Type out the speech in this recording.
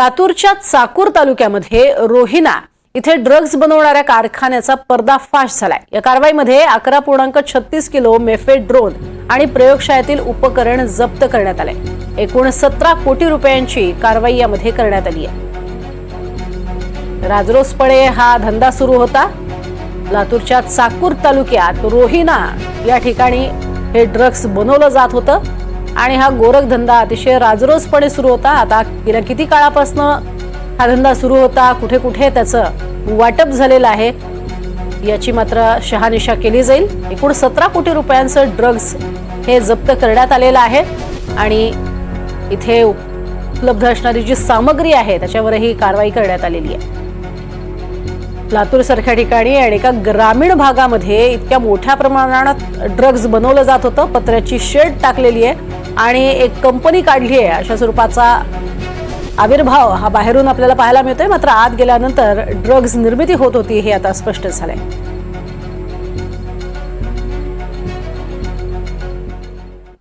लातूरच्या चाकूर तालुक्यामध्ये रोहिना इथे ड्रग्ज बनवणाऱ्या कारखान्याचा पर्दाफाश झालाय. या कारवाईमध्ये अकरा पूर्णांक छत्तीस किलो मेफेड ड्रोन आणि प्रयोगशाळेतील उपकरण जप्त करण्यात आले. एकूण सतरा कोटी रुपयांची कारवाई यामध्ये करण्यात आली आहे. राजरोसपणे हा धंदा सुरू होता. लातूरच्या चाकूर तालुक्यात रोहिना या ठिकाणी हे ड्रग्ज बनवलं जात होतं. आणि हा गोरखधंदा अतिशय राजरोसपणे सुरू होता. आता गेल्या किती काळापासून हा धंदा सुरू होता? कुठे कुठे त्याचं वाटप झालेलं आहे? याची मात्र शहानिशा केली जाईल. एकूण सतरा कोटी रुपयांचं ड्रग्ज हे जप्त करण्यात आलेलं आहे. आणि इथे उपलब्ध असणारी जी सामग्री आहे त्याच्यावरही कारवाई करण्यात आलेली आहे. लातूर सारख्या ठिकाणी आणि एका ग्रामीण भागामध्ये इतक्या मोठ्या प्रमाणात ड्रग्ज बनवलं जात होतं. पत्र्याची शेड टाकलेली आहे. आणि एक कंपनी काढली आहे अशा स्वरूपाचा आविर्भाव हा बाहेरून आपल्याला पाहायला मिळतोय. मात्र आत गेल्यानंतर ड्रग्ज निर्मिती होत होती हे आता स्पष्ट झालंय.